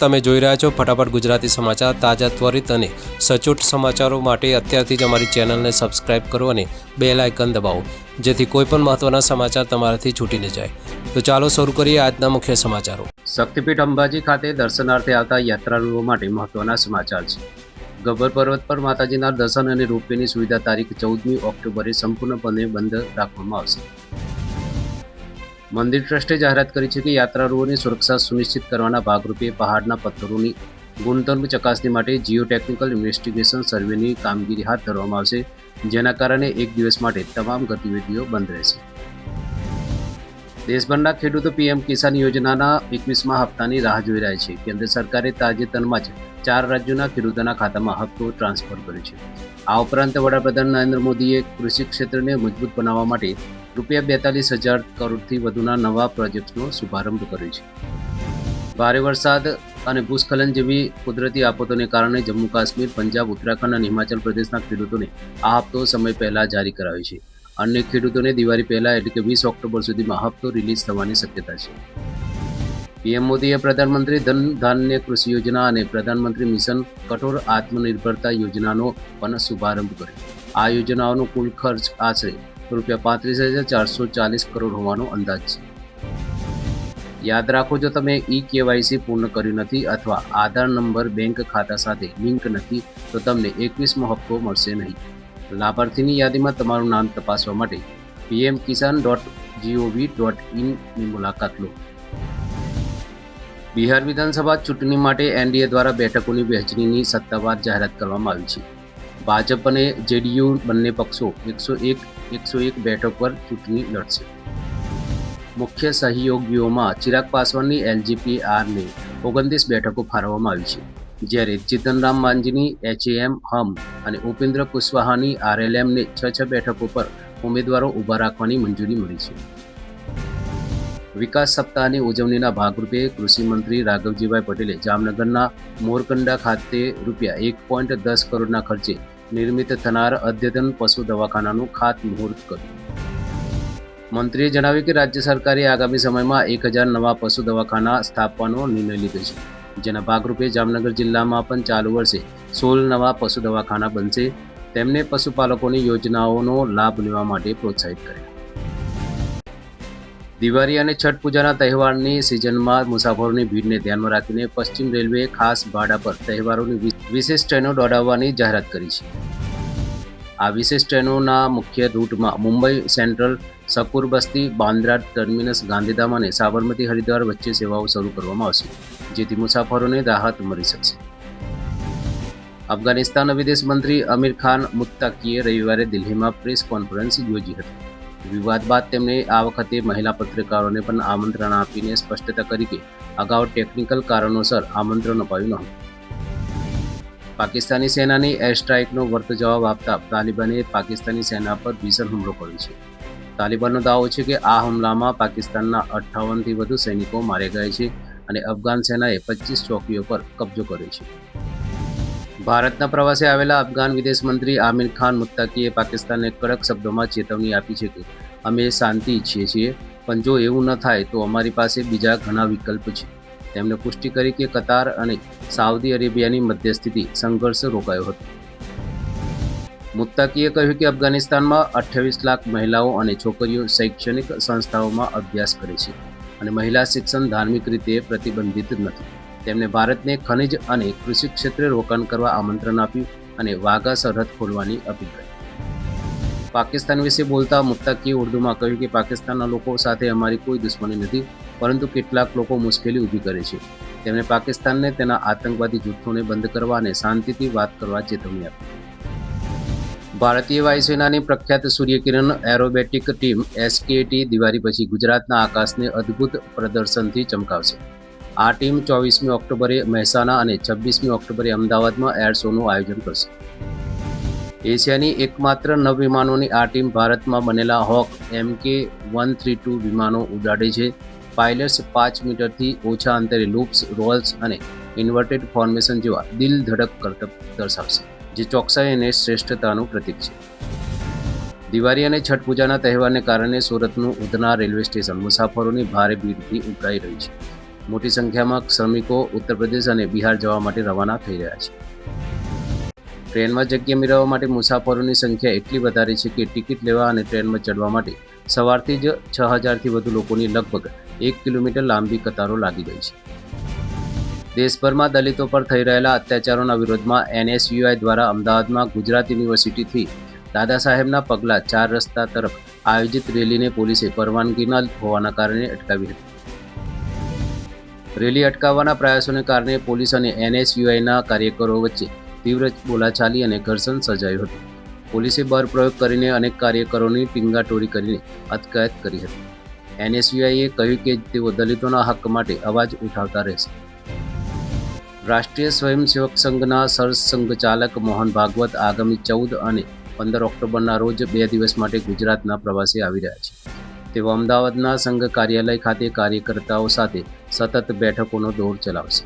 તમે જોઈ રહ્યા છો ફટાફટ ગુજરાતી સમાચાર તાજા ત્વરિત અને સચોટ સમાચારો માટે અત્યારથી જ અમારી ચેનલને સબસ્ક્રાઇબ કરો અને બે લાયકન દબાવો, જેથી કોઈપણ મહત્ત્વના સમાચાર તમારાથી છૂટી ન જાય. તો ચાલો શરૂ કરીએ આજના મુખ્ય સમાચારો. શક્તિપીઠ અંબાજી ખાતે દર્શનાર્થે આવતા યાત્રાળુઓ માટે મહત્વના સમાચાર છે. ગબ્બર પર્વત પર માતાજીના દર્શન અને રોપવેની સુવિધા તારીખ ચૌદમી ઓક્ટોબરે સંપૂર્ણપણે બંધ રાખવામાં આવશે. મંદિર ટ્રસ્ટે જાહેરાત કરી છે કે યાત્રાળુઓની સુરક્ષા સુનિશ્ચિત કરવાના ભાગરૂપે પહાડના પથ્થરોની ગુણધર્મ ચકાસણી માટે જીઓ ઇન્વેસ્ટિગેશન સર્વેની કામગીરી હાથ ધરવામાં આવશે, જેના કારણે એક દિવસ માટે તમામ ગતિવિધિઓ બંધ રહેશે. દેશભરના ખેડૂતો પીએમ કિસાન યોજનાના એકવીસમા હપ્તાની રાહ જોઈ રહ્યા છે. કેન્દ્ર સરકારે તાજેતરમાં જ ચાર રાજ્યોના ખેડૂતોના ખાતામાં હપ્તો ટ્રાન્સફર કર્યો છે. આ ઉપરાંત વડાપ્રધાન નરેન્દ્ર મોદીએ કૃષિ ક્ષેત્રને મજબૂત બનાવવા માટે રૂપિયા બેતાલીસ હજાર કરોડથી વધુના નવા પ્રોજેક્ટ્સનો શુભારંભ કર્યો છે. ભારે વરસાદ અને ભૂસ્ખલન જેવી કુદરતી આફતોને કારણે જમ્મુ કાશ્મીર, પંજાબ, ઉત્તરાખંડ અને હિમાચલ પ્રદેશના ખેડૂતોને આ હપ્તો સમય પહેલા જારી કરાયો છે. અન્ય ખેડૂતોને દિવાળી પહેલા એટલે કે વીસ ઓક્ટોબર સુધીમાં હપ્તો રિલીઝ થવાની શક્યતા છે. પીએમ મોદીએ પ્રધાનમંત્રી ધન ધાન્ય કૃષિ યોજના અને પ્રધાનમંત્રી મિશન કઠોર આત્મનિર્ભરતા યોજનાનો પણ શુભારંભ કર્યો. આ યોજનાઓનો કુલ ખર્ચ આશરે રૂપિયા પાંત્રીસ હજાર ચારસો ચાલીસ કરોડ હોવાનો અંદાજ છે. યાદ રાખો, જો તમે ઈ કેવાયસી પૂર્ણ કર્યું નથી અથવા આધાર નંબર બેંક ખાતા સાથે લિંક નથી, તો તમને એકવીસમો હપ્તો મળશે નહીં. લાભાર્થીની યાદીમાં તમારું નામ તપાસવા માટે PM Kisan dot G O V dot ઇનની મુલાકાત લો. બિહાર વિધાનસભા ચૂંટણી માટે એનડીએ દ્વારા બેઠકોની વહેંચણીની સત્તાવાર જાહેરાત કરવામાં આવી છે. ભાજપ અને જેડીયુ બંને પક્ષો એકસો એક એકસો એક બેઠક પર ચૂંટણી લડશે. મુખ્ય સહયોગીઓમાં ચિરાગ પાસવાનની એલજીપી આરને ઓગણત્રીસ બેઠકો ફાળવવામાં આવી છે, જ્યારે ચિતનરામ માંઝીની એચએએમ હમ અને ઉપેન્દ્ર કુશવાહાની આરએલએમને છ છ બેઠકો પર ઉમેદવારો ઊભા રાખવાની મંજૂરી મળી છે. વિકાસ સપ્તાહની ઉજવણીના ભાગરૂપે કૃષિ મંત્રી રાઘવજીભાઈ પટેલે જામનગરના મોરકંડા ખાતે રૂપિયા એક પોઈન્ટ દસ કરોડના ખર્ચે નિર્મિત થનાર અદ્યતન પશુ દવાખાનાનું ખાતમુહૂર્ત કર્યું. મંત્રીએ જણાવ્યું કે રાજ્ય સરકારે આગામી સમયમાં એક હજાર નવા પશુ દવાખાના સ્થાપવાનો નિર્ણય લીધો છે. જેના ભાગરૂપે જામનગર જિલ્લામાં પણ ચાલુ વર્ષે સોળ નવા પશુ દવાખાના બનશે. તેમને પશુપાલકોની યોજનાઓનો લાભ લેવા માટે પ્રોત્સાહિત કર્યા. દિવાળી અને છઠ પૂજાના તહેવારની સિઝનમાં મુસાફરોની ભીડને ધ્યાનમાં રાખીને પશ્ચિમ રેલવેએ ખાસ ભાડા પર તહેવારોની વિશેષ ટ્રેનો દોડાવવાની જાહેરાત કરી છે. આ વિશેષ ટ્રેનોના મુખ્ય રૂટમાં મુંબઈ સેન્ટ્રલ, સકુર બસ્તી, બાંદ્રા ટર્મિનસ, ગાંધીધામ અને સાબરમતી હરિદ્વાર વચ્ચે સેવાઓ શરૂ કરવામાં આવશે, જેથી મુસાફરોને રાહત મળી શકશે. અફઘાનિસ્તાનના વિદેશ મંત્રી અમીર ખાન મુત્તાકીએ રવિવારે દિલ્હીમાં પ્રેસ કોન્ફરન્સ યોજી હતી. વિવાદ બાદ તેમણે આ વખતે મહિલા પત્રકારોને પણ આમંત્રણ આપીને સ્પષ્ટતા કરી કે અગાઉ ટેકનિકલ કારણોસર આમંત્રણ અપાયું નહોતું. પાકિસ્તાની સેનાની એર સ્ટ્રાઇકનો વર્ત જવાબ આપતા તાલિબાને પાકિસ્તાની સેના પર ભીષણ હુમલો કર્યો છે. તાલિબાનનો દાવો છે કે આ હુમલામાં પાકિસ્તાનના અઠ્ઠાવનથી વધુ સૈનિકો માર્યા ગયા છે અને અફઘાન સેનાએ પચીસ ચોકીઓ પર કબજો કર્યો છે. ભારતના પ્રવાસે આવેલા અફઘાન વિદેશ મંત્રી આમિર ખાન મુત્તાકીએ પાકિસ્તાનને કડક શબ્દોમાં ચેતવણી આપી છે કે અમે શાંતિ ઈચ્છીએ છીએ, પણ જો એવું ન થાય તો અમારી પાસે બીજા ઘણા વિકલ્પ છે. તેમણે પુષ્ટિ કરી કે કતાર અને સાઉદી અરેબિયાની મધ્યસ્થિતિ સંઘર્ષ રોકાયો હતો. મુત્તાકીએ કહ્યું કે અફઘાનિસ્તાનમાં અઠ્યાવીસ લાખ મહિલાઓ અને છોકરીઓ શૈક્ષણિક સંસ્થાઓમાં અભ્યાસ કરે છે અને મહિલા શિક્ષણ ધાર્મિક રીતે પ્રતિબંધિત નથી. તેમણે ભારતને ખનિજ અને કૃષિ ક્ષેત્રે રોકાણ કરવા આમંત્રણ આપ્યું અને વાઘા સરહદ ખોલવાની અપીલ કરી. પાકિસ્તાન વિશે બોલતા મુત્તાકીએ ઉર્દુમાં કહ્યું કે પાકિસ્તાનના લોકો સાથે અમારી કોઈ દુશ્મની નથી, પરંતુ કેટલાક લોકો મુશ્કેલી ઊભી કરે છે. તેમણે પાકિસ્તાનને તેના આતંકવાદી જૂથોને બંધ કરવા અને શાંતિથી વાત કરવા ચેતવણી આપી. ભારતીય વાયુસેનાની પ્રખ્યાત Suryakiran aerobatic team S K T Diwali પછી ગુજરાતના આકાશને અદ્ભુત પ્રદર્શનથી ચમકાવશે. આ ટીમ ચોવીસમી ઓક્ટોબરે મહેસાણા અને છવ્વીસમી ઓક્ટોબરે અમદાવાદમાં એર શોનું આયોજન કરશે. એશિયાની એકમાત્ર નવ વિમાનોની આ ટીમ ભારતમાં બનેલા હોક એમકે વન થ્રી ટુ વિમાનો ઉડાડે છે. પાયલટ્સ પાંચ મીટરથી ઓછા અંતરે લૂપ્સ, રોલ્સ અને ઇન્વર્ટેડ ફોર્મેશન જેવા દિલ ધડક કરતબ દર્શાવશે, જે ચોકસાઈ અને શ્રેષ્ઠતાનું પ્રતીક છે. દિવાળી અને છઠ પૂજાના તહેવારને કારણે સુરતનું ઉધના રેલવે સ્ટેશન મુસાફરોની ભારે ભીડથી ઉભરાઈ રહ્યું છે. મોટી સંખ્યામાં શ્રમિકો ઉત્તર પ્રદેશ અને બિહાર જવા માટે રવાના થઈ રહ્યા છે. ટ્રેનમાં જગ્યા મેળવવા માટે મુસાફરોની સંખ્યા એટલી વધારે છે કે ટિકિટ લેવા અને ટ્રેનમાં ચડવા માટે સવારથી જ છ હજારથી વધુ લોકોની લગભગ એક કિલોમીટર લાંબી કતારો લાગી ગઈ છે. દેશભરમાં દલિતો પર થઈ રહેલા અત્યાચારોના વિરોધમાં એનએસયુઆઈ દ્વારા અમદાવાદમાં ગુજરાત યુનિવર્સિટીથી દાદા સાહેબના પગલાં ચાર રસ્તા તરફ આયોજિત રેલીને પોલીસે પરવાનગી ન હોવાના કારણે અટકાવી હતી. રેલી અટકાવવાના પ્રયાસોને કારણે પોલીસ અને એનએસયુઆઈના કાર્યકરો વચ્ચે તીવ્ર બોલાચાલી અને ઘર્ષણ સર્જાયું હતું. પોલીસે બળપ્રયોગ કરીને અનેક કાર્યકરોની ટીંગાટોળી કરીને અટકાયત કરી હતી. એનએસયુઆઈએ કહ્યું કે તેઓ દલિતોના હક માટે અવાજ ઉઠાવતા રહેશે. રાષ્ટ્રીય સ્વયંસેવક સંઘના સરસંઘચાલક મોહન ભાગવત આગામી ચૌદ અને પંદર ઓક્ટોબરના રોજ બે દિવસ માટે ગુજરાતના પ્રવાસે આવી રહ્યા છે. તેઓ અમદાવાદના સંઘ કાર્યાલય ખાતે કાર્યકર્તાઓ સાથે સતત બેઠકોનો દોર ચલાવશે.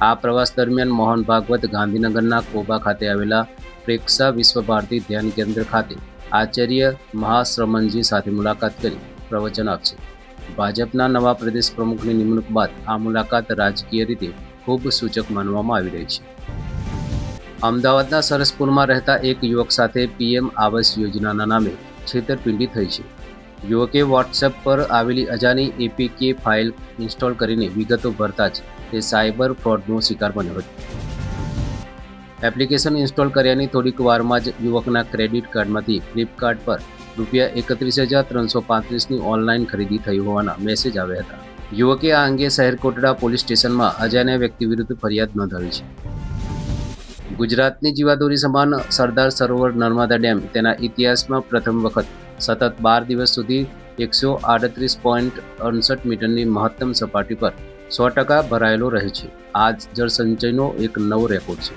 આ પ્રવાસ દરમિયાન મોહન ભાગવત ગાંધીનગરના કોબા ખાતે આવેલા પ્રેક્ષા વિશ્વ ભારતી ધ્યાન કેન્દ્ર ખાતે આચાર્ય મહાશ્રમણજી સાથે મુલાકાત કરી પ્રવચન આપશે. ભાજપના નવા પ્રદેશ પ્રમુખની નિમણૂક બાદ આ મુલાકાત રાજકીય રીતે ખૂબ સૂચક માનવામાં આવી રહી છે. અમદાવાદના સરસપુરમાં રહેતા એક યુવક સાથે પીએમ આવાસ યોજનાના નામે છેતરપિંડી થઈ છે. યુવકે વોટ્સએપ પર આવેલી અજાની એપીકે ફાઇલ ઇન્સ્ટોલ કરીને વિગતો ભરતા જ તે સાયબર ફ્રોડનો શિકાર બન્યો હતો. એપ્લિકેશન ઇન્સ્ટોલ કર્યાની થોડીક વારમાં જ યુવકના ક્રેડિટ કાર્ડમાંથી ફ્લિપકાર્ટ પર રૂપિયા એકત્રીસ હજાર ત્રણસો પાંત્રીસની ઓનલાઈન ખરીદી થઈ હોવાના મેસેજ આવ્યા હતા. યુવકે આ અંગે શહેર કોટડા પોલીસ સ્ટેશનમાં અજાણ્યા વ્યક્તિ વિરુદ્ધ ફરિયાદ નોંધાવી છે. ગુજરાતની જીવાદોરી સમાન સરદાર સરોવર નર્મદા ડેમ તેના ઇતિહાસમાં પ્રથમ વખત સતત બાર દિવસ સુધી એકસો આડત્રીસ પોઈન્ટ અડસઠ મીટરની મહત્તમ સપાટી પર સો ટકા ભરાયેલો રહે છે. આ જળસંચયનો એક નવો રેકોર્ડ છે.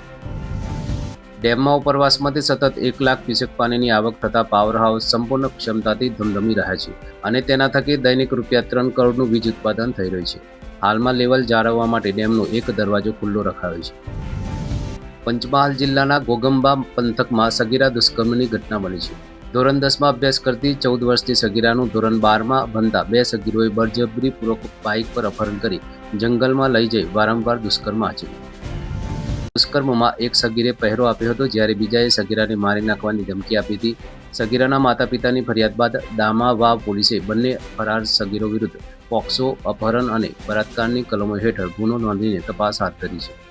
ડેમમાં ઉપરવાસમાંથી સતત એક લાખ ક્યુસેક પાણીની આવક થતાં પાવર હાઉસ સંપૂર્ણ ક્ષમતાથી ધમધમી રહ્યા છે અને તેના થકી દૈનિક રૂપિયા ત્રણ કરોડનું વીજ ઉત્પાદન થઈ રહ્યું છે. હાલમાં લેવલ જાળવવા માટે ડેમનો એક દરવાજો ખુલ્લો રખાયો છે. પંચમહાલ જિલ્લાના ગોગંબા પંથકમાં સગીરા દુષ્કર્મની ઘટના બની છે. ધોરણ દસમાં અભ્યાસ કરતી ચૌદ વર્ષની સગીરાનું ધોરણ બારમાં બનતા બે સગીરોએ બળજબરીપૂર્વક બાઇક પર અપહરણ કરી જંગલમાં લઈ જઈ વારંવાર દુષ્કર્મ આચર્યું. દુષ્કર્મમાં એક સગીરે પહેરો આપ્યો હતો, જ્યારે બીજાએ સગીરાને મારી નાખવાની ધમકી આપી હતી. સગીરાના માતા પિતાની ફરિયાદ બાદ દામાવાવ પોલીસે બંને ફરાર સગીરો વિરુદ્ધ પોક્સો, અપહરણ અને બળાત્કારની કલમો હેઠળ ગુનો નોંધીને તપાસ હાથ ધરી છે.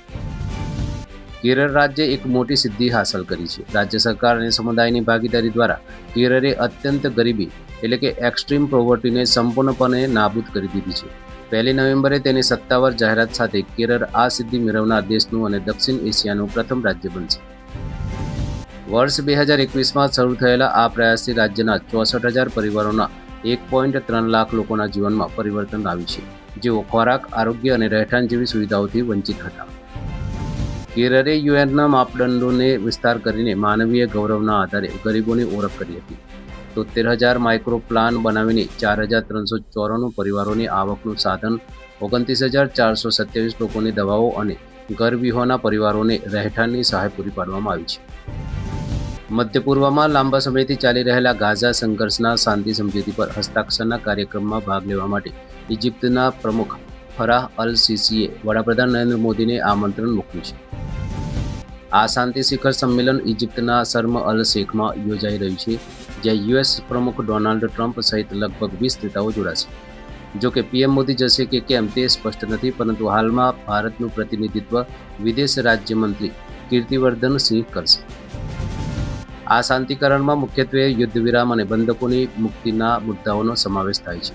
કેરળ રાજ્યે એક મોટી સિદ્ધિ હાંસલ કરી છે. રાજ્ય સરકાર અને સમુદાયની ભાગીદારી દ્વારા કેરળે અત્યંત ગરીબી એટલે કે એક્સ્ટ્રીમ પ્રોવર્ટીને સંપૂર્ણપણે નાબૂદ કરી દીધી છે. પહેલી નવેમ્બરે તેની સત્તાવાર જાહેરાત સાથે કેરળ આ સિદ્ધિ મેળવનાર દેશનું અને દક્ષિણ એશિયાનું પ્રથમ રાજ્ય બનશે. વર્ષ બે હજાર એકવીસમાં શરૂ થયેલા આ પ્રયાસથી રાજ્યના ચોસઠ હજાર પરિવારોના એક પોઈન્ટ ત્રણ લાખ લોકોના જીવનમાં પરિવર્તન આવ્યું છે, જેઓ ખોરાક, આરોગ્ય અને રહેઠાણ જેવી સુવિધાઓથી વંચિત હતા. કેરળે યુએનના માપદંડોને વિસ્તાર કરીને માનવીય ગૌરવના આધારે ગરીબોની ઓળખ કરી હતી. તોતેર હજાર માઇક્રો પ્લાન બનાવીને ચાર હજાર ત્રણસો ચોરાણું પરિવારોની આવકનું સાધન, ઓગણત્રીસ હજાર ચારસો સત્યાવીસ લોકોની દવાઓ અને ઘરવિહોના પરિવારોને રહેઠાણની સહાય પૂરી પાડવામાં આવી છે. મધ્ય પૂર્વમાં લાંબા સમયથી ચાલી રહેલા ગાઝા સંઘર્ષના શાંતિ સમજૂતી પર હસ્તાક્ષરના કાર્યક્રમમાં ભાગ લેવા માટે ઇજિપ્તના પ્રમુખ ફરાહ અલ સીસીએ વડાપ્રધાન નરેન્દ્ર મોદીને આમંત્રણ મૂક્યું છે. આ શાંતિ શિખર સંમેલન ઇજિપ્તના શર્મ અલ શેખમાં યોજાઈ રહ્યું છે, જ્યાં યુએસ પ્રમુખ ડોનાલ્ડ ટ્રમ્પ સહિત લગભગ વીસ નેતાઓ જોડાશે. જો કે પીએમ મોદી જશે કે કેમ તે સ્પષ્ટ નથી, પરંતુ હાલમાં ભારતનું પ્રતિનિધિત્વ વિદેશ રાજ્યમંત્રી કીર્તિવર્ધન સિંહ કરશે. આ શાંતિકરણમાં મુખ્યત્વે યુદ્ધ વિરામ અને બંધકોની મુક્તિના મુદ્દાઓનો સમાવેશ થાય છે.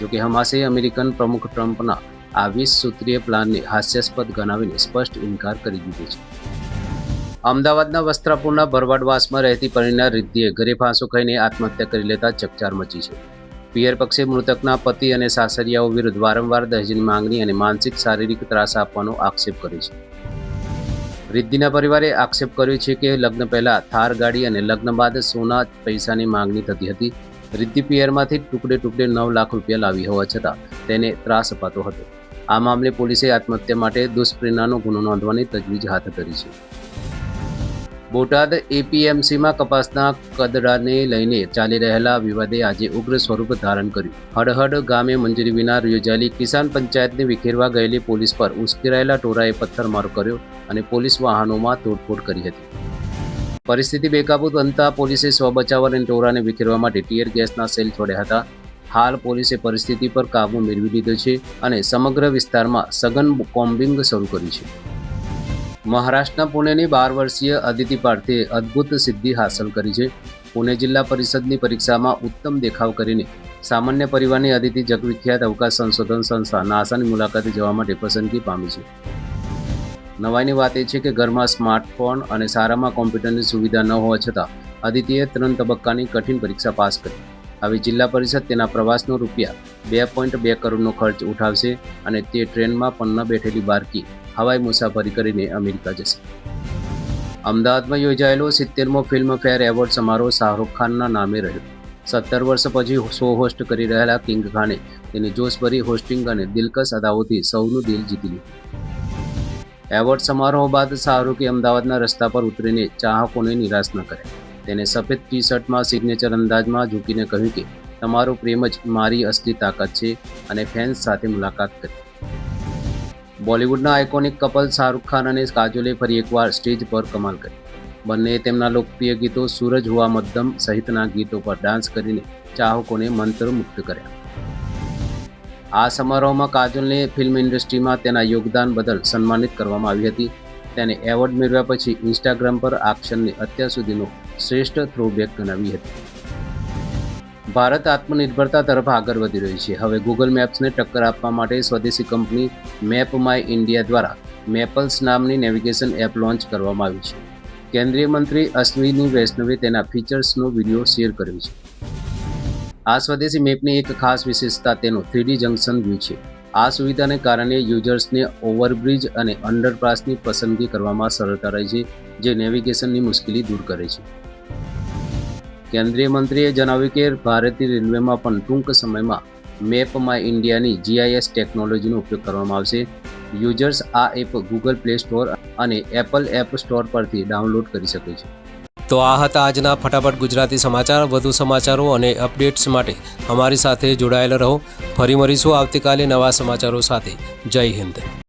જો કે હમાસે અમેરિકન પ્રમુખ ટ્રમ્પના આ વીસ સૂત્રીય પ્લાનને હાસ્યાસ્પદ ગણાવીને સ્પષ્ટ ઇનકાર કરી દીધો છે. અમદાવાદના વસ્ત્રાપુરના ભરવાડવાસમાં રહેતી પરિણા રિદ્ધિએ ઘરે ફાંસો ખાઈને આત્મહત્યા કરી લેતા ચકચાર મચી છે. પિયર પક્ષે મૃતકના પતિ અને સાસરિયાઓ વિરુદ્ધ વારંવાર દહેજની માંગણી અને માનસિક શારીરિક ત્રાસ આપવાનો આક્ષેપ કર્યો છે. રિદ્ધિના પરિવારે આક્ષેપ કર્યો છે કે લગ્ન પહેલાં થાર ગાડી અને લગ્ન બાદ સોના પૈસાની માંગણી થતી હતી. રિદ્ધિ પિયરમાંથી ટુકડે ટુકડે નવ લાખ રૂપિયા લાવી હોવા છતાં તેને ત્રાસ અપાતો હતો. આ મામલે પોલીસે આત્મહત્યા માટે દુષ્પ્રેરણાનો ગુનો નોંધવાની તજવીજ હાથ ધરી છે. બોટાદ એપીએમસીમાં કપાસના કદડાને લઈને ચાલી રહેલા વિવાદે આજે ઉગ્ર સ્વરૂપ ધારણ કર્યું. હડહડ ગામે મંજૂરી વિના યોજાયેલી કિસાન પંચાયતને વિખેરવા ગયેલી પોલીસ પર ઉશ્કેરાયેલા ટોળાએ પથ્થરમારો કર્યો અને પોલીસ વાહનોમાં તોડફોડ કરી હતી. પરિસ્થિતિ બેકાબૂ બનતા પોલીસે સ્વબચાવ અને ટોળાને વિખેરવા માટે ટીયર ગેસના સેલ છોડ્યા હતા. હાલ પોલીસે પરિસ્થિતિ પર કાબૂ મેળવી લીધો છે અને સમગ્ર વિસ્તારમાં સઘન કોમ્બિંગ શરૂ કરી છે. મહારાષ્ટ્રના પુણેની બાર વર્ષીય અદિતિ પાર્થે અદ્ભુત સિદ્ધિ હાંસલ કરી છે. પુણે જિલ્લા પરિષદની પરીક્ષામાં ઉત્તમ દેખાવ કરીને સામાન્ય પરિવારની અદિતિ જગવિખ્યાત અવકાશ સંશોધન સંસ્થા નાસાની મુલાકાતે જવા માટે પસંદગી પામી છે. નવાઈની વાત એ છે કે ઘરમાં સ્માર્ટફોન અને સારામાં કોમ્પ્યુટરની સુવિધા ન હોવા છતાં અદિતિએ ત્રણ તબક્કાની કઠિન પરીક્ષા પાસ કરી. હવે જિલ્લા પરિષદ તેના પ્રવાસનો રૂપિયા બે પોઈન્ટ બે કરોડનો ખર્ચ ઉઠાવશે અને તે ટ્રેનમાં પણ ન બેઠેલી બારકી હવાઈ મુસાફરી કરીને અમેરિકા જશે. અમદાવાદમાં યોજાયેલો સિત્તેરમો ફિલ્મફેર એવોર્ડ સમારોહ શાહરૂખ ખાનના નામે રહ્યો. સત્તર વર્ષ પછી શો હોસ્ટ કરી રહેલા કિંગ ખાને તેની જોશભરી હોસ્ટિંગ અને દિલકશ અદાઓથી સૌનું દિલ જીતી લીધું. એવોર્ડ સમારોહ બાદ શાહરૂખે અમદાવાદના રસ્તા પર ઉતરીને ચાહકોને નિરાશ ન કર્યા. તેને સફેદ ટી શર્ટમાં સિગ્નેચર અંદાજમાં ઝૂકીને કહ્યું કે, તમારો પ્રેમ જ મારી અસલી તાકાત છે અને ફેન્સ સાથે મુલાકાત કરી. બોલિવૂડના આઇકોનિક કપલ શાહરૂખ ખાન અને કાજોલે ફરી એકવાર સ્ટેજ પર કમાલ કરી. બંને તેમના લોકપ્રિય ગીતો સૂરજ હુઆ મદ્દમ સહિતના ગીતો પર ડાન્સ કરીને ચાહકોને મંત્રમુગ્ધ કર્યા. આ સમારોહમાં કાજોલને ફિલ્મ ઇન્ડસ્ટ્રીમાં તેના યોગદાન બદલ સન્માનિત કરવામાં આવી હતી. તેને એવોર્ડ મેળવ્યા પછી ઇન્સ્ટાગ્રામ પર આ ક્ષણને અત્યાર સુધીનો શ્રેષ્ઠ થ્રોબેક ગણાવી હતી. ભારત આત્મનિર્ભરતા તરફ આગળ વધી રહ્યું છે. હવે ગૂગલ મેપ્સને ટક્કર આપવા માટે સ્વદેશી કંપની મેપ માય ઇન્ડિયા દ્વારા મેપલ્સ નામની નેવિગેશન એપ લોન્ચ કરવામાં આવી છે. કેન્દ્રીય મંત્રી અશ્વિની વૈષ્ણવે તેના ફીચર્સનો વીડિયો શેર કર્યો છે. આ સ્વદેશી મેપની એક ખાસ વિશેષતા તેનો થ્રીડી જંકશન વ્યૂ છે. આ સુવિધાને કારણે યુઝર્સને ઓવરબ્રિજ અને અંડરપાસની પસંદગી કરવામાં સરળતા રહે છે, જે નેવિગેશનની મુશ્કેલી દૂર કરે છે. કેન્દ્રીય મંત્રીએ જણાવ્યું કે ભારતીય રેલવેમાં પણ ટૂંક સમયમાં મેપ માય ઇન્ડિયાની જીઆઈએસ ટેકનોલોજીનો ઉપયોગ કરવામાં આવશે. યુઝર્સ આ એપ ગૂગલ પ્લે સ્ટોર અને એપલ એપ સ્ટોર પરથી ડાઉનલોડ કરી શકે છે. તો આ હતા આજના ફટાફટ ગુજરાતી સમાચાર. વધુ સમાચારો અને અપડેટ્સ માટે અમારી સાથે જોડાયેલા રહો. ફરી મળીશું આવતીકાલે નવા સમાચારો સાથે. જય હિન્દ.